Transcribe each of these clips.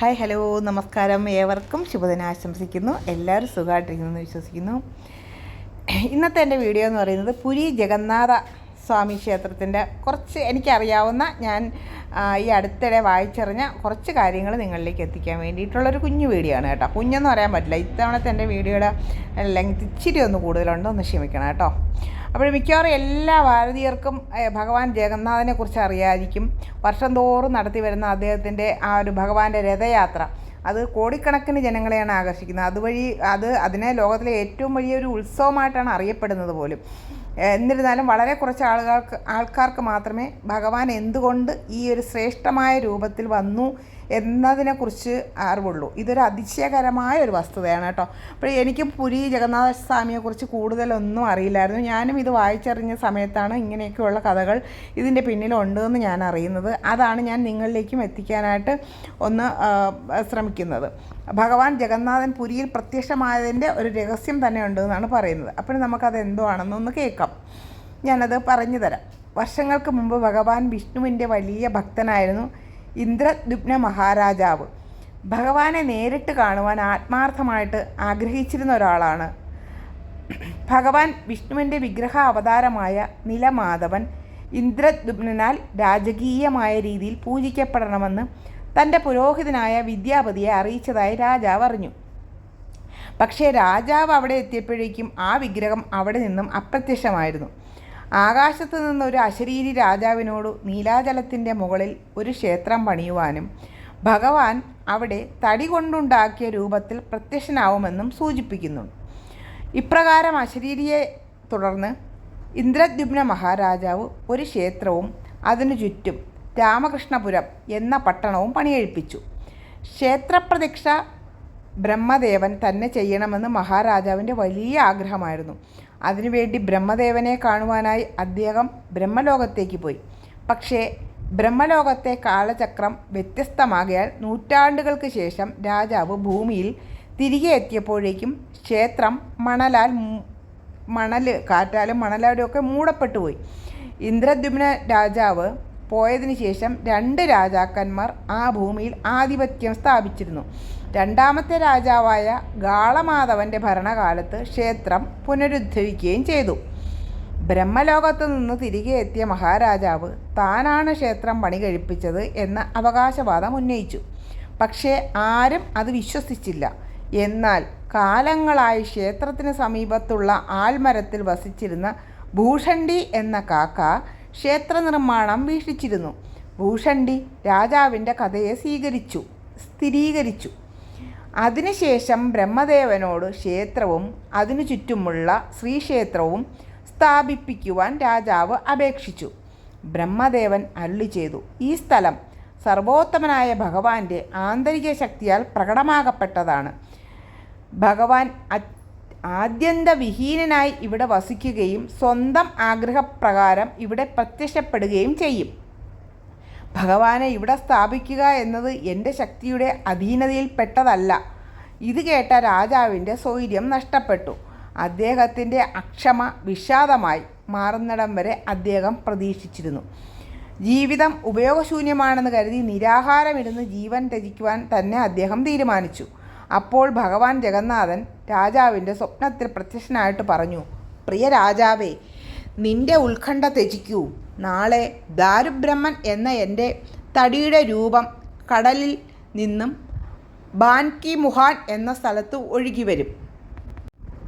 Hi hello നമസ്കാരം. ഏവർക്കും ശുഭദിനം ആശംസിക്കുന്നു. എല്ലാവരും സുഖമായിട്ടിരിക്കുന്നു വിശ്വസിക്കുന്നു. ഇന്നത്തെ എന്റെ വീഡിയോ എന്ന് പറയുന്നത് പുരി ജഗന്നാഥ സ്വാമി ക്ഷേത്രത്തിന്റെ കുറച്ച് എനിക്കറിയാവുന്ന ഞാൻ ഈ അടുത്തിടെ വായിച്ചറിഞ്ഞ കുറച്ച് കാര്യങ്ങൾ നിങ്ങളിലേക്ക് എത്തിക്കാൻ വേണ്ടിയിട്ടുള്ളൊരു കുഞ്ഞു വീഡിയോ ആണ് കേട്ടോ. കുഞ്ഞെന്ന് പറയാൻ പറ്റില്ല. ഇത്തവണത്തെ എന്റെ വീഡിയോയുടെ ലെങ്ത് ഇച്ചിരി ഒന്ന് കൂടുതലുണ്ട് ഒന്ന് ക്ഷമിക്കണം കേട്ടോ. അപ്പോൾ മിക്കവാറും എല്ലാ ഭാരതീയർക്കും ഭഗവാൻ ജഗന്നാഥനെ കുറിച്ച് അറിയാതിരിക്കും വർഷം തോറും നടത്തി വരുന്ന അദ്ദേഹത്തിന്റെ ആ ഒരു ഭഗവാന്റെ രഥയാത്ര. അത് കോടിക്കണക്കിന് ജനങ്ങളെയാണ് ആകർഷിക്കുന്നത്. അതുവഴി അത് അതിനെ ലോകത്തിലെ ഏറ്റവും വലിയൊരു ഉത്സവമായിട്ടാണ് അറിയപ്പെടുന്നത് പോലും. എന്നിരുന്നാലും വളരെ കുറച്ച് ആളുകൾക്ക് ആൾക്കാർക്ക് മാത്രമേ ഭഗവാൻ എന്തുകൊണ്ട് ഈ ഒരു ശ്രേഷ്ഠമായ രൂപത്തിൽ വന്നു എന്നതിനെക്കുറിച്ച് അറിവുള്ളൂ. ഇതൊരു അതിശയകരമായ ഒരു വസ്തുതയാണ് കേട്ടോ. അപ്പോൾ എനിക്ക് പുരി ജഗന്നാഥ സ്വാമിയെക്കുറിച്ച് കൂടുതലൊന്നും അറിയില്ലായിരുന്നു. ഞാനും ഇത് വായിച്ചറിഞ്ഞ സമയത്താണ് ഇങ്ങനെയൊക്കെയുള്ള കഥകൾ ഇതിന്റെ പിന്നിലുണ്ടെന്ന് ഞാൻ അറിയുന്നത്. അതാണ് ഞാൻ നിങ്ങളിലേക്കും എത്തിക്കാനായിട്ട് ഒന്ന് ശ്രമിക്കുന്നത്. ഭഗവാൻ ജഗന്നാഥൻ പുരിയിൽ പ്രത്യക്ഷമായതിന്റെ ഒരു രഹസ്യം തന്നെ ഉണ്ടെന്നാണ് പറയുന്നത്. അപ്പോൾ നമുക്കത് എന്തോ ആണെന്നൊന്ന് കേൾക്കാം. ഞാനത് പറഞ്ഞു തരാം. വർഷങ്ങൾക്ക് മുമ്പ് ഭഗവാൻ വിഷ്ണുവിന്റെ വലിയ ഭക്തനായിരുന്നു ഇന്ദ്രദ്യുപ്ന മഹാരാജാവ്. ഭഗവാനെ നേരിട്ട് കാണുവാൻ ആത്മാർത്ഥമായിട്ട് ആഗ്രഹിച്ചിരുന്ന ഒരാളാണ്. ഭഗവാൻ വിഷ്ണുവിന്റെ വിഗ്രഹ അവതാരമായ നിലമാധവൻ ഇന്ദ്രദ്യുപ്നാൽ രാജകീയമായ രീതിയിൽ പൂജിക്കപ്പെടണമെന്ന് തന്റെ പുരോഹിതനായ വിദ്യാപതിയെ അറിയിച്ചതായി രാജാവ് അറിഞ്ഞു. പക്ഷേ രാജാവ് അവിടെ എത്തിയപ്പോഴേക്കും ആ വിഗ്രഹം അവിടെ നിന്നും അപ്രത്യക്ഷമായിരുന്നു. ആകാശത്തു നിന്നൊരു അശരീരി രാജാവിനോട് നീലാജലത്തിന്റെ മുകളിൽ ഒരു ക്ഷേത്രം പണിയുവാനും ഭഗവാൻ അവിടെ തടി കൊണ്ടുണ്ടാക്കിയ രൂപത്തിൽ പ്രത്യക്ഷനാവുമെന്നും സൂചിപ്പിക്കുന്നു. ഇപ്രകാരം അശരീരിയെ തുടർന്ന് ഇന്ദ്രദ്യുമ്ന മഹാരാജാവ് ഒരു ക്ഷേത്രവും അതിനു ചുറ്റും രാമകൃഷ്ണപുരം എന്ന പട്ടണവും പണിയെഴുപ്പിച്ചു ക്ഷേത്രപ്രതിക്ഷ ബ്രഹ്മദേവൻ തന്നെ ചെയ്യണമെന്ന് മഹാരാജാവിന്റെ വലിയ ആഗ്രഹമായിരുന്നു. അതിനുവേണ്ടി ബ്രഹ്മദേവനെ കാണുവാനായി അദ്ദേഹം ബ്രഹ്മലോകത്തേക്ക് പോയി. പക്ഷേ ബ്രഹ്മലോകത്തെ കാലചക്രം വ്യത്യസ്തമാകയാൽ നൂറ്റാണ്ടുകൾക്ക് ശേഷം രാജാവ് ഭൂമിയിൽ തിരികെ എത്തിയപ്പോഴേക്കും ക്ഷേത്രം മണലാൽ മണൽ കാറ്റാലും മണലാലും ഒക്കെ മൂടപ്പെട്ടുപോയി. ഇന്ദ്രദ്യുമ്ന രാജാവ് പോയതിനു ശേഷം രണ്ട് രാജാക്കന്മാർ ആ ഭൂമിയിൽ ആധിപത്യം സ്ഥാപിച്ചിരുന്നു. രണ്ടാമത്തെ രാജാവായ ഗാളമാധവന്റെ ഭരണകാലത്ത് ക്ഷേത്രം പുനരുദ്ധരിക്കുകയും ചെയ്തു. ബ്രഹ്മലോകത്തു നിന്ന് തിരികെ എത്തിയ മഹാരാജാവ് താനാണ് ക്ഷേത്രം പണി കഴിപ്പിച്ചത് എന്ന അവകാശവാദം ഉന്നയിച്ചു. പക്ഷേ ആരും അത് വിശ്വസിച്ചില്ല. എന്നാൽ കാലങ്ങളായി ക്ഷേത്രത്തിന് സമീപത്തുള്ള ആൽമരത്തിൽ വസിച്ചിരുന്ന ഭൂഷണ്ടി എന്ന കാക്ക ക്ഷേത്ര നിർമ്മാണം വീക്ഷിച്ചിരുന്നു. ഭൂഷണ്ടി രാജാവിന്റെ കഥയെ സ്വീകരിച്ചു സ്ഥിരീകരിച്ചു. അതിനുശേഷം ബ്രഹ്മദേവനോട് ക്ഷേത്രവും അതിനു ചുറ്റുമുള്ള ശ്രീക്ഷേത്രവും സ്ഥാപിപ്പിക്കുവാൻ രാജാവ് അപേക്ഷിച്ചു. ബ്രഹ്മദേവൻ അരുളി ചെയ്തു ഈ സ്ഥലം സർവോത്തമനായ ഭഗവാന്റെ ആന്തരിക ശക്തിയാൽ പ്രകടമാകപ്പെട്ടതാണ് ഭഗവാൻ ആദ്യന്തവിഹീനനായി ഇവിടെ വസിക്കുകയും സ്വന്തം ആഗ്രഹപ്രകാരം ഇവിടെ പ്രത്യക്ഷപ്പെടുകയും ചെയ്യും. ഭഗവാനെ ഇവിടെ സ്ഥാപിക്കുക എന്നത് എന്റെ ശക്തിയുടെ അധീനതയിൽപ്പെട്ടതല്ല. ഇത് കേട്ട രാജാവിന്റെ സ്വൈര്യം നഷ്ടപ്പെട്ടു. അദ്ദേഹത്തിന്റെ അക്ഷമ വിഷാദമായി മാറുന്നിടം വരെ അദ്ദേഹം പ്രതീക്ഷിച്ചിരുന്നു. ജീവിതം ഉപയോഗശൂന്യമാണെന്ന് കരുതി നിരാഹാരമിരുന്ന് ജീവൻ രചിക്കുവാൻ തന്നെ അദ്ദേഹം തീരുമാനിച്ചു. അപ്പോൾ ഭഗവാൻ ജഗന്നാഥൻ രാജാവിന്റെ സ്വപ്നത്തിൽ പ്രത്യക്ഷനായിട്ട് പറഞ്ഞു പ്രിയ രാജാവേ നിന്റെ ഉത്കണ്ഠ ത്യജിക്കൂ. നാളെ ദാരുബ്രഹ്മൻ എന്ന എന്റെ തടിയുടെ രൂപം കടലിൽ നിന്നും ബാൻകി മുഹാൻ എന്ന സ്ഥലത്ത് ഒഴുകി വരും.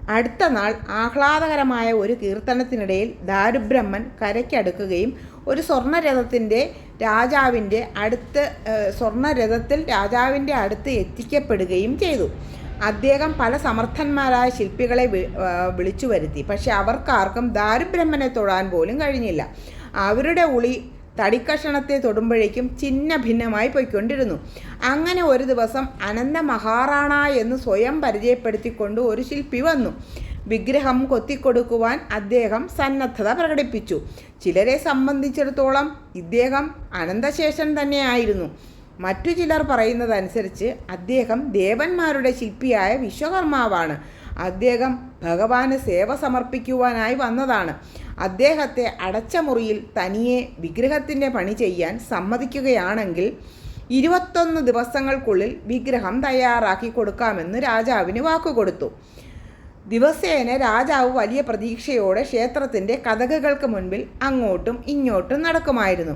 അടുത്ത നാൾ ആഹ്ലാദകരമായ ഒരു കീർത്തനത്തിനിടയിൽ ദാരുബ്രഹ്മൻ കരയ്ക്കടുക്കുകയും ഒരു സ്വർണരഥത്തിന്റെ രാജാവിന്റെ അടുത്ത് സ്വർണരഥത്തിൽ രാജാവിന്റെ അടുത്ത് എത്തിക്കപ്പെടുകയും ചെയ്തു. അദ്ദേഹം പല സമർത്ഥന്മാരായ ശില്പികളെ വിളിച്ചു വരുത്തി. പക്ഷെ അവർക്കാർക്കും ദാരുബ്രഹ്മനെ തൊടാൻ പോലും കഴിഞ്ഞില്ല. അവരുടെ ഉളി തടിക്കഷണത്തെ തൊടുമ്പോഴേക്കും ചിന്ന ഭിന്നമായി പോയിക്കൊണ്ടിരുന്നു. അങ്ങനെ ഒരു ദിവസം അനന്ത മഹാറാണ എന്ന് സ്വയം പരിചയപ്പെടുത്തിക്കൊണ്ട് ഒരു ശില്പി വന്നു. വിഗ്രഹം കൊത്തിക്കൊടുക്കുവാൻ അദ്ദേഹം സന്നദ്ധത പ്രകടിപ്പിച്ചു. ചിലരെ സംബന്ധിച്ചിടത്തോളം ഇദ്ദേഹം അനന്തശേഷൻ തന്നെയായിരുന്നു. മറ്റു ചിലർ പറയുന്നതനുസരിച്ച് അദ്ദേഹം ദേവന്മാരുടെ ശില്പിയായ വിശ്വകർമാവാണ്. അദ്ദേഹം ഭഗവാന് സേവ സമർപ്പിക്കുവാനായി വന്നതാണ്. അദ്ദേഹത്തെ അടച്ച മുറിയിൽ തനിയെ വിഗ്രഹത്തിന്റെ പണി ചെയ്യാൻ സമ്മതിക്കുകയാണെങ്കിൽ ഇരുപത്തൊന്ന് ദിവസങ്ങൾക്കുള്ളിൽ വിഗ്രഹം തയ്യാറാക്കി കൊടുക്കാമെന്ന് രാജാവിന് വാക്കുകൊടുത്തു. ദിവസേന രാജാവ് വലിയ പ്രതീക്ഷയോടെ ക്ഷേത്രത്തിന്റെ കഥകൾക്ക് മുൻപിൽ അങ്ങോട്ടും ഇങ്ങോട്ടും നടക്കുമായിരുന്നു.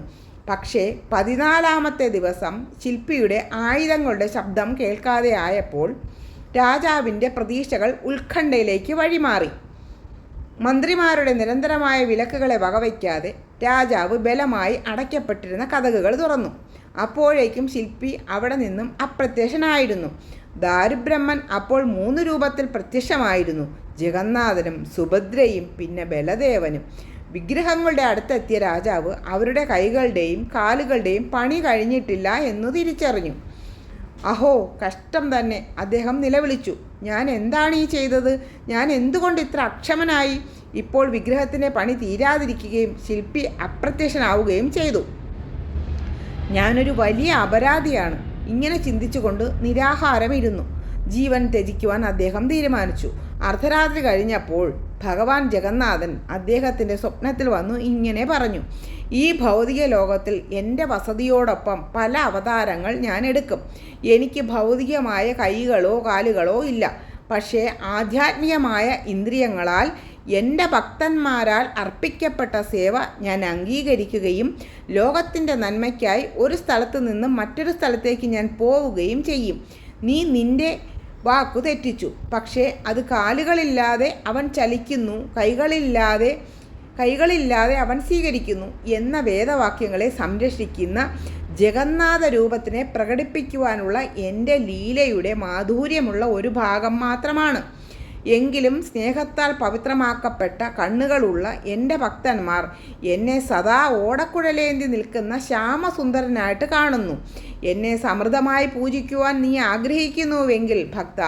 പക്ഷേ പതിനാലാമത്തെ ദിവസം ശില്പിയുടെ ആയുധങ്ങളുടെ ശബ്ദം കേൾക്കാതെ ആയപ്പോൾ രാജാവിന്റെ പ്രതീക്ഷകൾ ഉത്കണ്ഠയിലേക്ക് വഴിമാറി. മന്ത്രിമാരുടെ നിരന്തരമായ വിലക്കുകളെ വകവയ്ക്കാതെ രാജാവ് ബലമായി അടയ്ക്കപ്പെട്ടിരുന്ന കഥകുകൾ തുറന്നു. അപ്പോഴേക്കും ശില്പി അവിടെ നിന്നും അപ്രത്യക്ഷനായിരുന്നു. ദാരുബ്രഹ്മൻ അപ്പോൾ മൂന്ന് രൂപത്തിൽ പ്രത്യക്ഷമായിരുന്നു. ജഗന്നാഥനും സുഭദ്രയും പിന്നെ ബലദേവനും. വിഗ്രഹങ്ങളുടെ അടുത്തെത്തിയ രാജാവ് അവരുടെ കൈകളുടെയും കാലുകളുടെയും പണി കഴിഞ്ഞിട്ടില്ല എന്ന് തിരിച്ചറിഞ്ഞു. അഹോ കഷ്ടം തന്നെ അദ്ദേഹം നിലവിളിച്ചു. ഞാൻ എന്താണ് ഈ ചെയ്തത്? ഞാൻ എന്തുകൊണ്ട് ഇത്ര അക്ഷമനായി? ഇപ്പോൾ വിഗ്രഹത്തിന്റെ പണി തീരാതിരിക്കുകയും ശില്പി അപ്രത്യക്ഷനാവുകയും ചെയ്തു. ഞാനൊരു വലിയ അപരാധിയാണ്. ഇങ്ങനെ ചിന്തിച്ചുകൊണ്ട് നിരാഹാരമിരുന്നു. ജീവൻ ത്യജിക്കുവാൻ അദ്ദേഹം തീരുമാനിച്ചു. അർദ്ധരാത്രി കഴിഞ്ഞപ്പോൾ ഭഗവാൻ ജഗന്നാഥൻ അദ്ദേഹത്തിന്റെ സ്വപ്നത്തിൽ വന്നു ഇങ്ങനെ പറഞ്ഞു. ഈ ഭൗതിക ലോകത്തിൽ എന്റെ വസതിയോടൊപ്പം പല അവതാരങ്ങൾ ഞാൻ എടുക്കും. എനിക്ക് ഭൗതികമായ കൈകളോ കാലുകളോ ഇല്ല. പക്ഷേ ആധ്യാത്മികമായ ഇന്ദ്രിയങ്ങളാൽ എന്റെ ഭക്തന്മാരാൽ അർപ്പിക്കപ്പെട്ട സേവ ഞാൻ അംഗീകരിക്കുകയും ലോകത്തിന്റെ നന്മയ്ക്കായി ഒരു സ്ഥലത്ത് നിന്ന് മറ്റൊരു സ്ഥലത്തേക്ക് ഞാൻ പോവുകയും ചെയ്യും. നീ നിന്റെ വാക്കു തെറ്റിച്ചു. പക്ഷേ അത് കാലുകളില്ലാതെ അവൻ ചലിക്കുന്നു. കൈകളില്ലാതെ കൈകളില്ലാതെ അവൻ സ്വീകരിക്കുന്നു എന്ന വേദവാക്യങ്ങളെ സംരക്ഷിക്കുന്ന ജഗന്നാഥ രൂപത്തിനെ പ്രകടിപ്പിക്കുവാനുള്ള എന്റെ ലീലയുടെ മാധുര്യമുള്ള ഒരു ഭാഗം മാത്രമാണ്. എങ്കിലും സ്നേഹത്താൽ പവിത്രമാക്കപ്പെട്ട കണ്ണുകളുള്ള എന്റെ ഭക്തന്മാർ എന്നെ സദാ ഓടക്കുഴലേന്തി നിൽക്കുന്ന ശ്യാമസുന്ദരനായിട്ട് കാണുന്നു. എന്നെ സമൃദ്ധമായി പൂജിക്കുവാൻ നീ ആഗ്രഹിക്കുന്നുവെങ്കിൽ ഭക്ത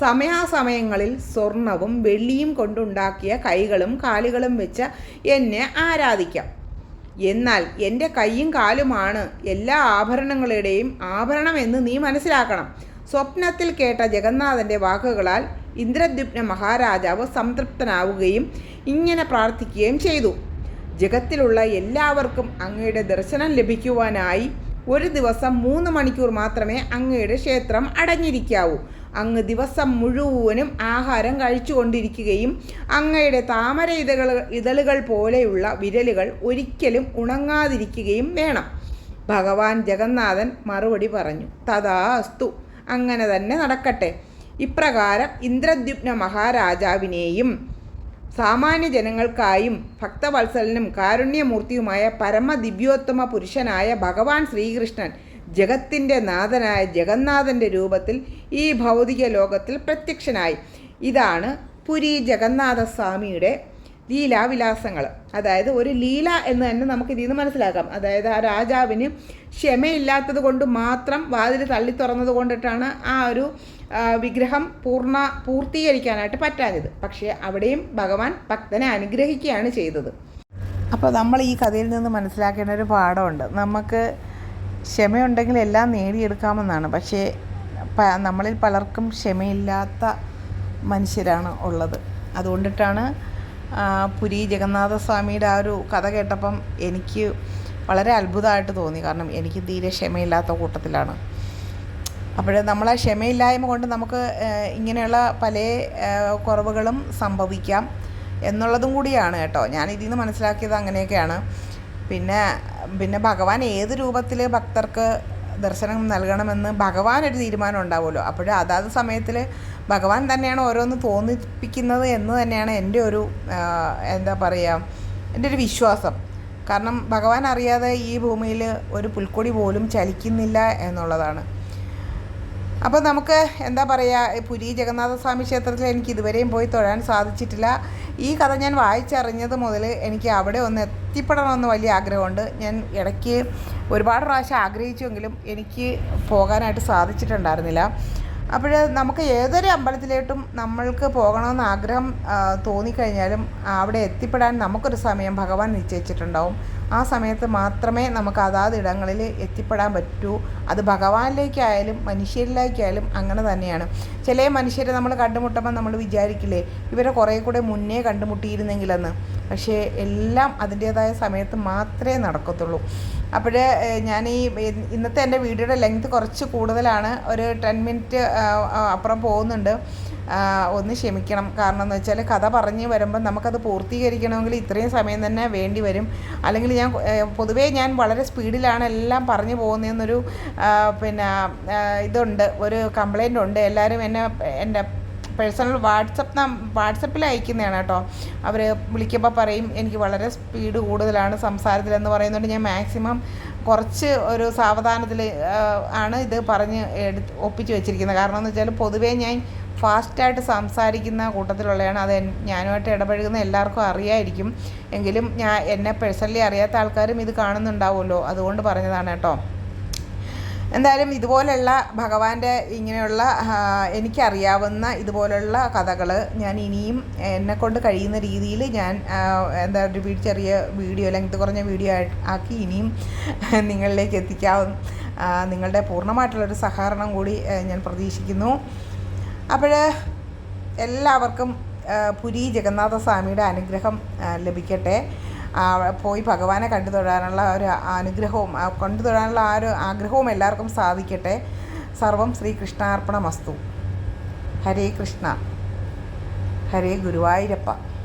സമയാസമയങ്ങളിൽ സ്വർണവും വെള്ളിയും കൊണ്ടുണ്ടാക്കിയ കൈകളും കാലുകളും വെച്ച് എന്നെ ആരാധിക്കാം. എന്നാൽ എന്റെ കൈയും കാലുമാണ് എല്ലാ ആഭരണങ്ങളുടെയും ആഭരണം എന്ന് നീ മനസ്സിലാക്കണം. സ്വപ്നത്തിൽ കേട്ട ജഗന്നാഥന്റെ വാക്കുകളാൽ ഇന്ദ്രദ്യുപ്ന മഹാരാജാവ് സംതൃപ്തനാവുകയും ഇങ്ങനെ പ്രാർത്ഥിക്കുകയും ചെയ്തു. ജഗത്തിലുള്ള എല്ലാവർക്കും അങ്ങയുടെ ദർശനം ലഭിക്കുവാനായി ഒരു ദിവസം മൂന്ന് മണിക്കൂർ മാത്രമേ അങ്ങയുടെ ക്ഷേത്രം അടഞ്ഞിരിക്കാവൂ. അങ്ങ് ദിവസം മുഴുവനും ആഹാരം കഴിച്ചുകൊണ്ടിരിക്കുകയും അങ്ങയുടെ താമര ഇതകൾ ഇതളുകൾ പോലെയുള്ള വിരലുകൾ ഒരിക്കലും ഉണങ്ങാതിരിക്കുകയും വേണം. ഭഗവാൻ ജഗന്നാഥൻ മറുപടി പറഞ്ഞു തഥാ അസ്തു അങ്ങനെ തന്നെ നടക്കട്ടെ. ഇപ്രകാരം ഇന്ദ്രദ്യുപ്ന മഹാരാജാവിനെയും സാമാന്യ ജനങ്ങൾക്കായും ഭക്തവത്സലനും കാരുണ്യമൂർത്തിയുമായ പരമദിവ്യോത്തമ പുരുഷനായ ഭഗവാൻ ശ്രീകൃഷ്ണൻ ജഗത്തിന്റെ നാഥനായ ജഗന്നാഥന്റെ രൂപത്തിൽ ഈ ഭൗതിക ലോകത്തിൽ പ്രത്യക്ഷനായി. ഇതാണ് പുരി ജഗന്നാഥസ്വാമിയുടെ ലീലാവിലാസങ്ങൾ. അതായത് ഒരു ലീല എന്ന് തന്നെ നമുക്ക് ഇതിൽ നിന്ന് മനസ്സിലാക്കാം. അതായത് ആ രാജാവിന് ക്ഷമയില്ലാത്തത് കൊണ്ട് മാത്രം വാതിൽ തള്ളി തുറന്നത് കൊണ്ടിട്ടാണ് ആ ഒരു വിഗ്രഹം പൂർണ പൂർത്തീകരിക്കാനായിട്ട് പറ്റാഞ്ഞത്. പക്ഷേ അവിടെയും ഭഗവാൻ ഭക്തനെ അനുഗ്രഹിക്കുകയാണ് ചെയ്തത്. അപ്പോൾ നമ്മൾ ഈ കഥയിൽ നിന്ന് മനസ്സിലാക്കേണ്ട ഒരു പാഠമുണ്ട്. നമുക്ക് ക്ഷമയുണ്ടെങ്കിൽ എല്ലാം നേടിയെടുക്കാമെന്നാണ്. പക്ഷേ നമ്മളിൽ പലർക്കും ക്ഷമയില്ലാത്ത മനുഷ്യരാണ് ഉള്ളത്. അതുകൊണ്ടിട്ടാണ് പുരി ജഗന്നാഥസ്വാമിയുടെ ആ ഒരു കഥ കേട്ടപ്പം എനിക്ക് വളരെ അത്ഭുതമായിട്ട് തോന്നി. കാരണം എനിക്ക് തീരെ ക്ഷമയില്ലാത്ത കൂട്ടത്തിലാണ്. അപ്പോൾ നമ്മൾ നമ്മളെ ക്ഷമയില്ലായ്മ കൊണ്ട് നമുക്ക് ഇങ്ങനെയുള്ള പല കുറവുകളും സംഭവിക്കാം എന്നുള്ളതും കൂടിയാണ് കേട്ടോ. ഞാൻ ഇതിൽ നിന്ന് മനസ്സിലാക്കിയത് അങ്ങനെയൊക്കെയാണ്. പിന്നെ പിന്നെ ഭഗവാൻ ഏത് രൂപത്തിൽ ഭക്തർക്ക് ദർശനം നൽകണമെന്ന് ഭഗവാൻ ഒരു തീരുമാനം ഉണ്ടാവുമല്ലോ. അപ്പോഴും അതാത് സമയത്തിൽ ഭഗവാൻ തന്നെയാണ് ഓരോന്ന് തോന്നിപ്പിക്കുന്നത് എന്ന് തന്നെയാണ് എന്റെ ഒരു എന്താ പറയുക എന്റെ ഒരു വിശ്വാസം. കാരണം ഭഗവാൻ അറിയാതെ ഈ ഭൂമിയിൽ ഒരു പുൽക്കൊടി പോലും ചലിക്കുന്നില്ല എന്നുള്ളതാണ്. അപ്പോൾ നമുക്ക് എന്താ പറയുക പുരി ജഗന്നാഥ സ്വാമി ക്ഷേത്രത്തിൽ എനിക്ക് ഇതുവരെയും പോയി തൊഴാൻ സാധിച്ചിട്ടില്ല. ഈ കഥ ഞാൻ വായിച്ചറിഞ്ഞത് മുതൽ എനിക്ക് അവിടെ ഒന്ന് എത്തിപ്പെടണമെന്ന് വലിയ ആഗ്രഹമുണ്ട്. ഞാൻ ഇടയ്ക്ക് ഒരുപാട് പ്രാവശ്യം ആഗ്രഹിച്ചുവെങ്കിലും എനിക്ക് പോകാനായിട്ട് സാധിച്ചിട്ടുണ്ടായിരുന്നില്ല. അപ്പോൾ നമുക്ക് ഏതൊരു അമ്പലത്തിലോട്ടും നമ്മൾക്ക് പോകണമെന്ന് ആഗ്രഹം തോന്നിക്കഴിഞ്ഞാലും അവിടെ എത്തിപ്പെടാൻ നമുക്കൊരു സമയം ഭഗവാൻ നിശ്ചയിച്ചിട്ടുണ്ടാവും. ആ സമയത്ത് മാത്രമേ നമുക്ക് അതാത് ഇടങ്ങളിൽ എത്തിപ്പെടാൻ പറ്റൂ. അത് ഭഗവാനിലേക്കായാലും മനുഷ്യരിലേക്കായാലും അങ്ങനെ തന്നെയാണ്. ചില മനുഷ്യരെ നമ്മൾ കണ്ടുമുട്ടുമ്പോൾ നമ്മൾ വിചാരിക്കില്ലേ ഇവരെ കുറേ കൂടെ മുന്നേ കണ്ടുമുട്ടിയിരുന്നെങ്കിലെന്ന്. പക്ഷേ എല്ലാം അതിന്റേതായ സമയത്ത് മാത്രമേ നടക്കത്തുള്ളൂ. അപ്പോൾ ഞാൻ ഈ ഇന്നത്തെ എന്റെ വീഡിയോയുടെ ലെങ്ത് കുറച്ച് കൂടുതലാണ്. ഒരു ടെൻ മിനിറ്റ് അപ്പുറം പോകുന്നുണ്ട്. ഒന്ന് ക്ഷമിക്കണം. കാരണം എന്ന് വെച്ചാൽ കഥ പറഞ്ഞ് വരുമ്പോൾ നമുക്കത് പൂർത്തീകരിക്കണമെങ്കിൽ ഇത്രയും സമയം തന്നെ വേണ്ടി വരും. അല്ലെങ്കിൽ ഞാൻ പൊതുവേ ഞാൻ വളരെ സ്പീഡിലാണ് എല്ലാം പറഞ്ഞു പോകുന്നതെന്നൊരു പിന്നെ ഇതുണ്ട്. ഒരു കംപ്ലൈന്റ് ഉണ്ട്. എല്ലാവരും എന്നെ എന്റെ പേഴ്സണൽ വാട്സപ്പ് വാട്സപ്പിൽ അയക്കുന്നതാണ് കേട്ടോ. അവർ വിളിക്കുമ്പോൾ പറയും എനിക്ക് വളരെ സ്പീഡ് കൂടുതലാണ് സംസാരത്തിലെന്ന് പറയുന്നുണ്ട്. ഞാൻ മാക്സിമം കുറച്ച് ഒരു സാവധാനത്തിൽ ആണ് ഇത് പറഞ്ഞ് എടുത്ത് ഒപ്പിച്ച് വെച്ചിരിക്കുന്നത്. കാരണം എന്ന് വെച്ചാൽ പൊതുവേ ഞാൻ ഫാസ്റ്റായിട്ട് സംസാരിക്കുന്ന കൂട്ടത്തിലുള്ളതാണ് അത് ഞാനുമായിട്ട് ഇടപഴകുന്ന എല്ലാവർക്കും അറിയായിരിക്കും. എങ്കിലും ഞാൻ എന്നെ പേഴ്സണലി അറിയാത്ത ആൾക്കാരും ഇത് കാണുന്നുണ്ടാവുമല്ലോ. അതുകൊണ്ട് പറഞ്ഞതാണ് കേട്ടോ. എന്തായാലും ഇതുപോലെയുള്ള ഭഗവാന്റെ ഇങ്ങനെയുള്ള എനിക്കറിയാവുന്ന ഇതുപോലെയുള്ള കഥകൾ ഞാൻ ഇനിയും എന്നെക്കൊണ്ട് കഴിയുന്ന രീതിയിൽ ഞാൻ എന്താ ഒരു ചെറിയ വീഡിയോ ലെങ്ത് കുറഞ്ഞ വീഡിയോ ആക്കി ഇനിയും നിങ്ങളിലേക്ക് എത്തിക്കാവും. നിങ്ങളുടെ പൂർണമായിട്ടുള്ളൊരു സഹകരണം കൂടി ഞാൻ പ്രതീക്ഷിക്കുന്നു. അപ്പോൾ എല്ലാവർക്കും പുരി ജഗന്നാഥ സ്വാമിയുടെ അനുഗ്രഹം ലഭിക്കട്ടെ. പോയി ഭഗവാനെ കണ്ടു തൊഴാനുള്ള ഒരു അനുഗ്രഹവും കണ്ടു തൊഴാനുള്ള ആ ഒരു ആഗ്രഹവും എല്ലാവർക്കും സാധിക്കട്ടെ. സർവം ശ്രീകൃഷ്ണാർപ്പണമസ്തു. ഹരേ കൃഷ്ണ. ഹരേ ഗുരുവായൂരപ്പ.